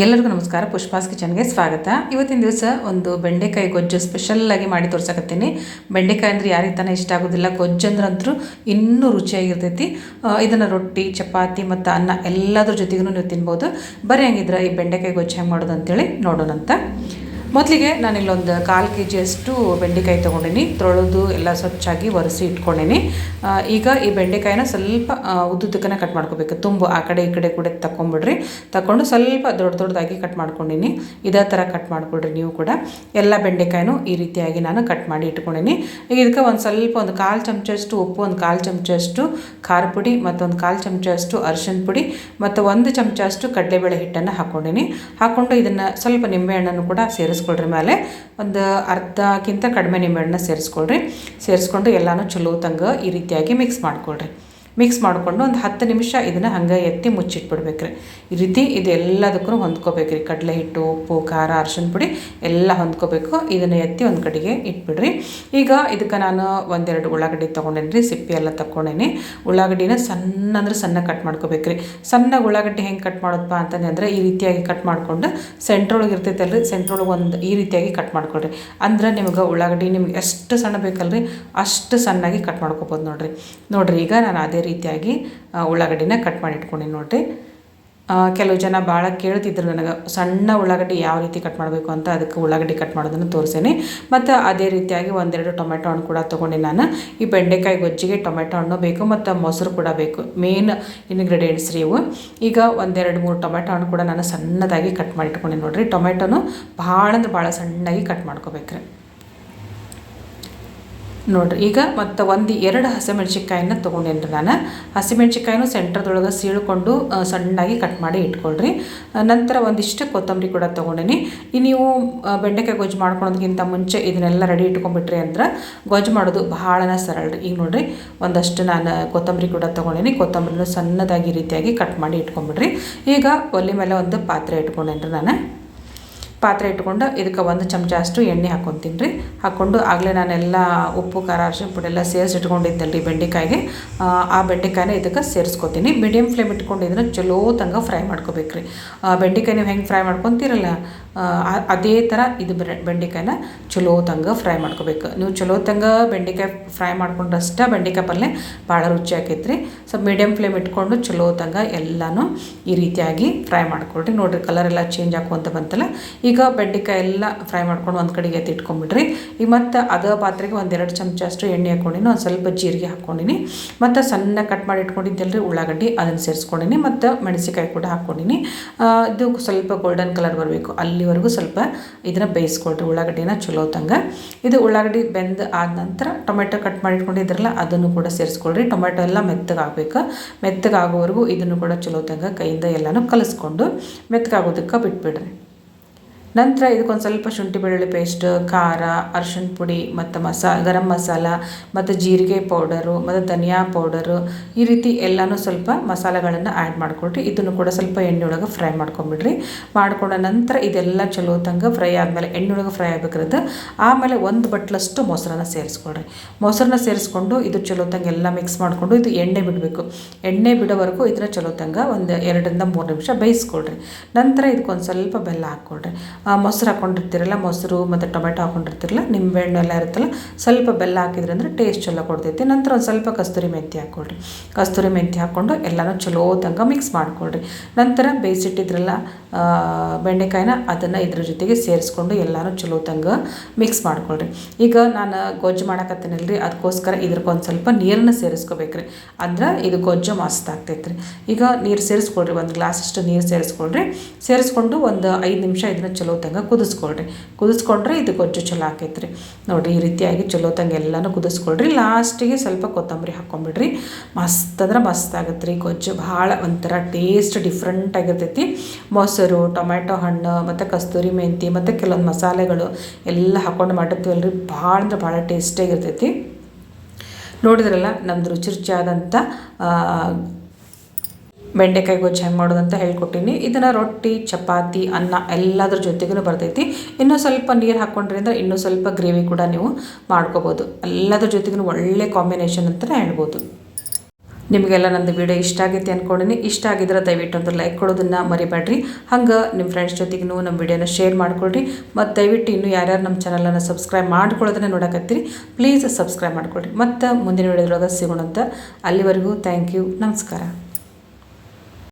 ಎಲ್ಲರಿಗೂ ನಮಸ್ಕಾರ. ಪುಷ್ಪಾಸ್ ಕಿಚನ್ಗೆ ಸ್ವಾಗತ. ಇವತ್ತಿನ ದಿವಸ ಒಂದು ಬೆಂಡೆಕಾಯಿ ಗೊಜ್ಜು ಸ್ಪೆಷಲ್ಲಾಗಿ ಮಾಡಿ ತೋರ್ಸಕತ್ತೀನಿ. ಬೆಂಡೆಕಾಯಿ ಅಂದರೆ ಯಾರಿಗೆ ತಾನೇ ಇಷ್ಟ ಆಗೋದಿಲ್ಲ. ಗೊಜ್ಜು ಅಂದ್ರೆ ಅಂತೂ ಇನ್ನೂ ರುಚಿಯಾಗಿರ್ತೈತಿ. ಇದನ್ನು ರೊಟ್ಟಿ, ಚಪಾತಿ ಮತ್ತು ಅನ್ನ ಎಲ್ಲದ್ರ ಜೊತೆಗೂ ನೀವು ತಿನ್ಬೋದು. ಬರೀ ಹಂಗಿದ್ರೆ ಈ ಬೆಂಡೆಕಾಯಿ ಗೊಜ್ಜು ಹೆಂಗೆ ಮಾಡೋದು ಅಂತೇಳಿ ನೋಡೋಣಂತ. ಮೊದಲಿಗೆ ನಾನು ಇಲ್ಲೊಂದು ಕಾಲು ಕೆ ಜಿಯಷ್ಟು ಬೆಂಡೆಕಾಯಿ ತೊಗೊಂಡಿನಿ. ತೊಳೆದು ಎಲ್ಲ ಸ್ವಚ್ಛಾಗಿ ಒರೆಸಿ ಇಟ್ಕೊಂಡಿನಿ. ಈಗ ಈ ಬೆಂಡೆಕಾಯಿನ ಸ್ವಲ್ಪ ಉದ್ದುದ್ದಕ್ಕನೇ ಕಟ್ ಮಾಡ್ಕೋಬೇಕು. ತುಂಬ, ಆ ಕಡೆ ಈ ಕಡೆ ಕೂಡ ತಗೊಂಬಿಡ್ರಿ ತಗೊಂಡು ಸ್ವಲ್ಪ ದೊಡ್ಡ ದೊಡ್ಡದಾಗಿ ಕಟ್ ಮಾಡ್ಕೊಂಡಿನಿ. ಇದೇ ಥರ ಕಟ್ ಮಾಡ್ಕೊಳ್ರಿ ನೀವು ಕೂಡ. ಎಲ್ಲ ಬೆಂಡೆಕಾಯಿನೂ ಈ ರೀತಿಯಾಗಿ ನಾನು ಕಟ್ ಮಾಡಿ ಇಟ್ಕೊಂಡೀನಿ. ಈಗ ಇದಕ್ಕೆ ಒಂದು ಸ್ವಲ್ಪ ಒಂದು ಕಾಲು ಚಮಚಷ್ಟು ಉಪ್ಪು, ಒಂದು ಕಾಲು ಚಮಚಷ್ಟು ಖಾರ ಪುಡಿ ಮತ್ತೊಂದು ಕಾಲು ಚಮಚಷ್ಟು ಅರಿಶಿನ ಪುಡಿ ಮತ್ತು ಒಂದು ಚಮಚಷ್ಟು ಕಡಲೆಬೇಳೆ ಹಿಟ್ಟನ್ನು ಹಾಕ್ಕೊಂಡಿನಿ ಹಾಕ್ಕೊಂಡು ಇದನ್ನು ಸ್ವಲ್ಪ ನಿಂಬೆಹಣ್ಣನ್ನು ಕೂಡ ಸೇರಿಸ್ಕೊಳ್ರಿ ಮೇಲೆ ಒಂದು ಅರ್ಧಕ್ಕಿಂತ ಕಡಿಮೆ ನಿಂಬೆಹಣ್ಣು ಸೇರಿಸ್ಕೊಳ್ರಿ. ಸೇರಿಸ್ಕೊಂಡು ಎಲ್ಲನೂ ಚಲೋ ತಂಗ ಈ ರೀತಿಯಾಗಿ ಮಿಕ್ಸ್ ಮಾಡ್ಕೊಳ್ರಿ. ಮಿಕ್ಸ್ ಮಾಡಿಕೊಂಡು ಒಂದು ಹತ್ತು ನಿಮಿಷ ಇದನ್ನು ಹಂಗೆ ಎತ್ತಿ ಮುಚ್ಚಿಟ್ಬಿಡ್ಬೇಕ್ರಿ. ಈ ರೀತಿ ಇದೆಲ್ಲದಕ್ಕೂ ಹೊಂದ್ಕೋಬೇಕ್ರಿ. ಕಡಲೆ ಹಿಟ್ಟು, ಉಪ್ಪು, ಖಾರ ಅರ್ಶಿನ ಪುಡಿ ಎಲ್ಲ ಹೊಂದ್ಕೋಬೇಕು. ಇದನ್ನು ಎತ್ತಿ ಒಂದು ಕಡೆಗೆ ಇಟ್ಬಿಡ್ರಿ. ಈಗ ಇದಕ್ಕೆ ನಾನು ಒಂದೆರಡು ಉಳ್ಳಾಗಡ್ಡಿ ತೊಗೊಂಡೇನಿ ಸಿಪ್ಪೆ ಎಲ್ಲ ತಗೊಂಡೇನಿ ಉಳ್ಳಾಗಡ್ಡಿನ ಸಣ್ಣ ಅಂದ್ರೆ ಸಣ್ಣ ಕಟ್ ಮಾಡ್ಕೋಬೇಕ್ರಿ. ಸಣ್ಣ ಉಳ್ಳಾಗಡ್ಡಿ ಹೆಂಗೆ ಕಟ್ ಮಾಡೋದಪ್ಪ ಅಂತಂದ್ರೆ ಈ ರೀತಿಯಾಗಿ ಕಟ್ ಮಾಡ್ಕೊಂಡು ಸೆಂಟ್ರೊಳಗೆ ಇರ್ತೈತಲ್ರಿ ಸೆಂಟ್ರೊಳಗೆ ಒಂದು ಈ ರೀತಿಯಾಗಿ ಕಟ್ ಮಾಡ್ಕೊಳ್ರಿ. ಅಂದ್ರೆ ನಿಮ್ಗೆ ಉಳ್ಳಾಗಡ್ಡಿ ನಿಮ್ಗೆ ಎಷ್ಟು ಸಣ್ಣ ಬೇಕಲ್ರಿ ಅಷ್ಟು ಸಣ್ಣಾಗಿ ಕಟ್ ಮಾಡ್ಕೋಬೋದು ನೋಡ್ರಿ. ನೋಡ್ರಿ, ಈಗ ನಾನು ಅದೇ ರೀತಿಯಾಗಿ ಉಳ್ಳಾಗಡ್ಡಿನ ಕಟ್ ಮಾಡಿ ಇಟ್ಕೊಂಡಿನಿ ನೋಡಿರಿ. ಕೆಲವು ಜನ ಭಾಳ ಕೇಳ್ತಿದ್ರು ನನಗೆ, ಸಣ್ಣ ಉಳ್ಳಾಗಡ್ಡಿ ಯಾವ ರೀತಿ ಕಟ್ ಮಾಡಬೇಕು ಅಂತ ಅದಕ್ಕೆ ಉಳ್ಳಾಗಡ್ಡಿ ಕಟ್ ಮಾಡೋದನ್ನು ತೋರಿಸೇನೆ. ಮತ್ತು ಅದೇ ರೀತಿಯಾಗಿ ಒಂದೆರಡು ಟೊಮೆಟೊ ಹಣ್ಣು ಕೂಡ ತೊಗೊಂಡೆ ನಾನು. ಈ ಬೆಂಡೆಕಾಯಿ ಗೊಜ್ಜಿಗೆ ಟೊಮೆಟೊ ಹಣ್ಣು ಬೇಕು ಮತ್ತು ಮೊಸರು ಕೂಡ ಬೇಕು ಮೇನ್ ಇಂಗ್ರೀಡಿಯೆಂಟ್ಸ್ ರೀ ಇವು. ಈಗ ಒಂದೆರಡು ಮೂರು ಟೊಮೆಟೊ ಹಣ್ಣು ಕೂಡ ನಾನು ಸಣ್ಣದಾಗಿ ಕಟ್ ಮಾಡಿ ನೋಡಿರಿ ನೋಡ್ರಿ. ಟೊಮೆಟೊನು ಭಾಳ ಅಂದ್ರೆ ಭಾಳ ಸಣ್ಣಾಗಿ ಕಟ್ ಮಾಡ್ಕೋಬೇಕ್ರಿ. ನೋಡ್ರಿ, ಈಗ ಮತ್ತು ಒಂದು ಎರಡು ಹಸಿಮೆಣ್ಸಿಕಾಯಿನ ತೊಗೊಂಡೇನ್ರಿ ನಾನು. ಹಸಿಮೆಣ್ಸಿಕಾಯಿನೂ ಸೆಂಟ್ರದೊಳಗೆ ಸೀಳ್ಕೊಂಡು ಸಣ್ಣಾಗಿ ಕಟ್ ಮಾಡಿ ಇಟ್ಕೊಳ್ರಿ. ನಂತರ ಒಂದಿಷ್ಟು ಕೊತ್ತಂಬರಿ ಕೂಡ ತೊಗೊಂಡೇನಿ. ಈ ನೀವು ಬೆಂಡೆಕಾಯಿ ಗೊಜ್ಜು ಮಾಡ್ಕೊಳೋದಕ್ಕಿಂತ ಮುಂಚೆ ಇದನ್ನೆಲ್ಲ ರೆಡಿ ಇಟ್ಕೊಂಡ್ಬಿಟ್ರಿ ಅಂದ್ರೆ ಗೊಜ್ಜು ಮಾಡೋದು ಭಾಳನ ಸರಳ ರೀ. ಈಗ ನೋಡಿರಿ, ಒಂದಷ್ಟು ನಾನು ಕೊತ್ತಂಬರಿ ಕೂಡ ತೊಗೊಂಡೇನಿ. ಕೊತ್ತಂಬರಿನೂ ಸಣ್ಣದಾಗಿ ರೀತಿಯಾಗಿ ಕಟ್ ಮಾಡಿ ಇಟ್ಕೊಂಡ್ಬಿಡ್ರಿ. ಈಗ ಒಲೆ ಮೇಲೆ ಒಂದು ಪಾತ್ರೆ ಇಟ್ಕೊಂಡೇನ್ರಿ ನಾನು. ಪಾತ್ರೆ ಇಟ್ಕೊಂಡು ಇದಕ್ಕೆ ಒಂದು ಚಮಚ ಅಷ್ಟು ಎಣ್ಣೆ ಹಾಕ್ಕೊತೀನಿ ರೀ. ಹಾಕ್ಕೊಂಡು ಆಗಲೇ ನಾನೆಲ್ಲ ಉಪ್ಪು ಖಾರ ಅರಿಶಿನ ಪುಡಿ ಎಲ್ಲ ಸೇರಿಸಿ ಇಟ್ಕೊಂಡಿದ್ದಲ್ಲ ರೀ ಬೆಂಡೆಕಾಯಿಗೆ. ಆ, ಬೆಂಡೆಕಾಯಿನ ಇದಕ್ಕೆ ಸೇರಿಸ್ಕೊತೀನಿ. ಮೀಡಿಯಮ್ ಫ್ಲೇಮ್ ಇಟ್ಕೊಂಡು ಇದನ್ನು ಚಲೋ ತಂಗ ಫ್ರೈ ಮಾಡ್ಕೋಬೇಕು ರೀ. ಬೆಂಡೆಕಾಯಿ ನೀವು ಹೆಂಗೆ ಫ್ರೈ ಮಾಡ್ಕೊತೀರಲ್ಲ ಅದೇ ಥರ ಇದು ಬೆಂಡೆಕಾಯಿನ ಚಲೋ ತಂಗ ಫ್ರೈ ಮಾಡ್ಕೋಬೇಕು. ನೀವು ಚಲೋ ತಂಗ ಬೆಂಡೆಕಾಯಿ ಫ್ರೈ ಮಾಡ್ಕೊಂಡ್ರಷ್ಟೇ ಬೆಂಡೆಕಾಯಿ ಪಲ್ಯ ಭಾಳ ರುಚಿ ಆಕೈತ್ರಿ ಸ್ವಲ್ಪ ಮೀಡಿಯಮ್ ಫ್ಲೇಮ್ ಇಟ್ಕೊಂಡು ಚಲೋ ತಂಗ ಎಲ್ಲನೂ ಈ ರೀತಿಯಾಗಿ ಫ್ರೈ ಮಾಡ್ಕೊಳ್ರಿ. ನೋಡಿರಿ ಕಲರ್ ಎಲ್ಲ ಚೇಂಜ್ ಆಗುವಂತ ಬಂತಲ್ಲ ಈಗ ಬೆಂಡೆಕಾಯಿ ಎಲ್ಲ ಫ್ರೈ ಮಾಡ್ಕೊಂಡು ಒಂದು ಕಡೆಗೆ ಎತ್ತಿಟ್ಕೊಂಡ್ಬಿಡ್ರಿ ಈಗ ಮತ್ತು ಅದ ಪಾತ್ರೆಗೆ ಒಂದೆರಡು ಚಮಚ ಅಷ್ಟು ಎಣ್ಣೆ ಹಾಕ್ಕೊಂಡಿನಿ ಒಂದು ಸ್ವಲ್ಪ ಜೀರಿಗೆ ಹಾಕ್ಕೊಂಡಿನಿ ಮತ್ತು ಸಣ್ಣ ಕಟ್ ಮಾಡಿ ಇಟ್ಕೊಂಡಿದ್ದೆಲ್ರಿ, ಉಳ್ಳಾಗಡ್ಡಿ ಅದನ್ನು ಸೇರಿಸ್ಕೊಂಡಿನಿ, ಮತ್ತು ಮೆಣಸಿಕಾಯಿ ಕೂಡ ಹಾಕ್ಕೊಂಡಿನಿ ಇದು ಸ್ವಲ್ಪ ಗೋಲ್ಡನ್ ಕಲರ್ ಬರಬೇಕು. ಅಲ್ಲಿವರೆಗೂ ಸ್ವಲ್ಪ ಇದನ್ನು ಬೇಯಿಸ್ಕೊಳ್ರಿ, ಉಳ್ಳಾಗಡ್ಡಿನ ಚಲೋ ತಂಗ ಇದು ಉಳ್ಳಾಗಡ್ಡಿ ಬೆಂದು ಆದ ನಂತರ ಟೊಮೆಟೊ ಕಟ್ ಮಾಡಿ ಇಟ್ಕೊಂಡಿದ್ರಲ್ಲ, ಅದನ್ನು ಕೂಡ ಸೇರಿಸ್ಕೊಳ್ರಿ. ಟೊಮೆಟೊ ಎಲ್ಲ ಮೆತ್ತಗಾಗಬೇಕು. ಮೆತ್ತಗಾಗೋವರೆಗೂ ಇದನ್ನು ಕೂಡ ಚಲೋ ತಂಗ ಕೈಯಿಂದ ಎಲ್ಲನೂ ಕಲಿಸ್ಕೊಂಡು ಮೆತ್ತಗಾಗೋದಕ್ಕೆ ಬಿಟ್ಬಿಡ್ರಿ. ನಂತರ ಇದಕ್ಕೊಂದು ಸ್ವಲ್ಪ ಶುಂಠಿ ಬೆಳ್ಳುಳ್ಳಿ ಪೇಸ್ಟ್ ಖಾರ ಅರ್ಶಿಣ ಪುಡಿ ಮತ್ತು ಮಸಾ ಗರಂ ಮಸಾಲ ಮತ್ತು ಜೀರಿಗೆ ಪೌಡರು ಮತ್ತು ಧನಿಯಾ ಪೌಡರು ಈ ರೀತಿ ಎಲ್ಲನೂ ಸ್ವಲ್ಪ ಮಸಾಲೆಗಳನ್ನು ಆ್ಯಡ್ ಮಾಡಿಕೊಡ್ರಿ ಇದನ್ನು ಕೂಡ ಸ್ವಲ್ಪ ಎಣ್ಣೆ ಒಳಗೆ ಫ್ರೈ ಮಾಡ್ಕೊಂಬಿಡ್ರಿ. ಮಾಡ್ಕೊಂಡ ನಂತರ ಇದೆಲ್ಲ ಚಲೋ ತಂಗ ಫ್ರೈ ಆದಮೇಲೆ ಎಣ್ಣೆ ಒಳಗೆ ಫ್ರೈ ಆಗಬೇಕಿರುತ್ತೆ ಆಮೇಲೆ ಒಂದು ಬಟ್ಲಷ್ಟು ಮೊಸರನ್ನ ಸೇರಿಸ್ಕೊಡ್ರಿ ಮೊಸರನ್ನ ಸೇರಿಸ್ಕೊಂಡು ಇದು ಚಲೋ ತಂಗ ಎಲ್ಲ ಮಿಕ್ಸ್ ಮಾಡಿಕೊಂಡು ಇದು ಎಣ್ಣೆ ಬಿಡಬೇಕು. ಎಣ್ಣೆ ಬಿಡೋವರೆಗೂ ಇದನ್ನ ಚಲೋ ತಂಗ ಒಂದು ಎರಡರಿಂದ ಮೂರು ನಿಮಿಷ ಬೇಯಿಸ್ಕೊಳ್ರಿ. ನಂತರ ಇದಕ್ಕೊಂದು ಸ್ವಲ್ಪ ಬೆಲ್ಲ ಹಾಕ್ಕೊಳ್ರಿ. ಆ, ಮೊಸರು ಹಾಕ್ಕೊಂಡಿರ್ತೀರಲ್ಲ ಮೊಸರು ಮತ್ತು ಟೊಮೆಟೊ ಹಾಕ್ಕೊಂಡಿರ್ತಿರಲ್ಲ ನಿಂಬೆಹಣ್ಣು ಎಲ್ಲ ಇರುತ್ತಲ್ಲ, ಸ್ವಲ್ಪ ಬೆಲ್ಲ ಹಾಕಿದ್ರೆ ಅಂದರೆ ಟೇಸ್ಟ್ ಎಲ್ಲ ಕೊಡ್ತೈತಿ. ನಂತರ ಒಂದು ಸ್ವಲ್ಪ ಕಸ್ತೂರಿ ಮೆಂತ್ಯ ಹಾಕ್ಕೊಳ್ರಿ ಕಸ್ತೂರಿ ಮೆಂತ್ಯ ಹಾಕ್ಕೊಂಡು ಎಲ್ಲನೂ ಚಲೋ ತನಕ ಮಿಕ್ಸ್ ಮಾಡ್ಕೊಳ್ರಿ. ನಂತರ ಬೇಯಿಸಿಟ್ಟಿದ್ರಲ್ಲ ಬೆಂಡೆಕಾಯಿನ ಅದನ್ನು ಇದ್ರ ಜೊತೆಗೆ ಸೇರಿಸ್ಕೊಂಡು ಎಲ್ಲನೂ ಚಲೋ ತಂಗ ಮಿಕ್ಸ್ ಮಾಡ್ಕೊಳ್ರಿ. ಈಗ ನಾನು ಗೊಜ್ಜು ಮಾಡಕತ್ತೀನಲ್ರಿ ಅದಕ್ಕೋಸ್ಕರ ಇದ್ರಕ್ಕೊಂದು ಸ್ವಲ್ಪ ನೀರನ್ನ ಸೇರಿಸ್ಕೋಬೇಕ್ರಿ. ಅಂದ್ರೆ ಇದು ಗೊಜ್ಜು ಮಸ್ತ್ ರೀ ಈಗ ನೀರು ಸೇರಿಸ್ಕೊಳ್ರಿ, ಒಂದು ಗ್ಲಾಸಷ್ಟು ನೀರು ಸೇರಿಸ್ಕೊಳ್ರಿ. ಸೇರಿಸ್ಕೊಂಡು ಒಂದು ಐದು ನಿಮಿಷ ಇದನ್ನ ಚಲೋ ತಂಗ ಕುದಿಸ್ಕೊಳ್ರಿ. ಕುದಿಸ್ಕೊಂಡ್ರೆ ಇದು ಗೊಜ್ಜು ಚಲೋ ಆಕೈತ್ರಿ. ನೋಡಿರಿ ಈ ರೀತಿಯಾಗಿ ಚಲೋ ತಂಗ ಎಲ್ಲನೂ ಕುದಿಸ್ಕೊಳ್ರಿ. ಲಾಸ್ಟಿಗೆ ಸ್ವಲ್ಪ ಕೊತ್ತಂಬರಿ ಹಾಕ್ಕೊಂಬಿಡ್ರಿ ಮಸ್ತ್ ಅಂದ್ರೆ ಮಸ್ತ್ ಆಗತ್ತೆ ರೀ ಗೊಜ್ಜು ಭಾಳ ಒಂಥರ ಟೇಸ್ಟ್ ಡಿಫ್ರೆಂಟ್ ಆಗಿರ್ತೈತಿ. ಮೊಸರು ಟೊಮೆಟೊ ಹಣ್ಣು, ಮತ್ತು ಕಸ್ತೂರಿ ಮೆಂತಿ, ಮತ್ತು ಕೆಲವೊಂದು ಮಸಾಲೆಗಳು ಎಲ್ಲ ಹಾಕ್ಕೊಂಡು ರೀ ಭಾಳ ಅಂದ್ರೆ ಭಾಳ ಟೇಸ್ಟಿಯಾಗಿರ್ತೈತಿ ನೋಡಿದ್ರಲ್ಲ, ನಮ್ದು ರುಚಿ ರುಚಿಯಾದಂಥ ಬೆಂಡೆಕಾಯಿ ಗೊಜ್ಜು ಹೆಂಗೆ ಮಾಡೋದಂತ ಹೇಳ್ಕೊಟ್ಟಿನಿ. ಇದನ್ನು ರೊಟ್ಟಿ, ಚಪಾತಿ, ಅನ್ನ ಎಲ್ಲದ್ರ ಜೊತೆಗೂ ಬರ್ತೈತಿ. ಇನ್ನೂ ಸ್ವಲ್ಪ ನೀರು ಹಾಕ್ಕೊಂಡ್ರಿ ಅಂದ್ರೆ ಇನ್ನೂ ಸ್ವಲ್ಪ ಗ್ರೇವಿ ಕೂಡ ನೀವು ಮಾಡ್ಕೋಬೋದು. ಎಲ್ಲದ್ರ ಜೊತೆಗೂ ಒಳ್ಳೆ ಕಾಂಬಿನೇಷನ್ ಅಂತಲೇ ಹೇಳ್ಬೋದು. ನಿಮಗೆಲ್ಲ ನಂದು ವಿಡಿಯೋ ಇಷ್ಟ ಆಗೈತಿ ಅಂದ್ಕೊಂಡಿನಿ ಇಷ್ಟ ಆಗಿದ್ರೆ ದಯವಿಟ್ಟು ಒಂದು ಲೈಕ್ ಕೊಡೋದನ್ನು ಮರಿಬೇಡ್ರಿ. ಹಂಗೆ ನಿಮ್ಮ ಫ್ರೆಂಡ್ಸ್ ಜೊತೆಗೂ ನಮ್ಮ ವಿಡಿಯೋನ ಶೇರ್ ಮಾಡ್ಕೊಳ್ರಿ. ಮತ್ತು ದಯವಿಟ್ಟು ಇನ್ನೂ ಯಾರ್ಯಾರು ನಮ್ಮ ಚಾನಲನ್ನು ಸಬ್ಸ್ಕ್ರೈಬ್ ಮಾಡ್ಕೊಳ್ಳೋದನ್ನ ನೋಡಕತ್ತೀರಿ ಪ್ಲೀಸ್ ಸಬ್ಸ್ಕ್ರೈಬ್ ಮಾಡ್ಕೊಳ್ರಿ. ಮತ್ತು ಮುಂದಿನ ವಿಡಿಯೋದೊಳಗೆ ಸಿಗೋಣಂತ ಅಲ್ಲಿವರೆಗೂ ಥ್ಯಾಂಕ್ ಯು ನಮಸ್ಕಾರ.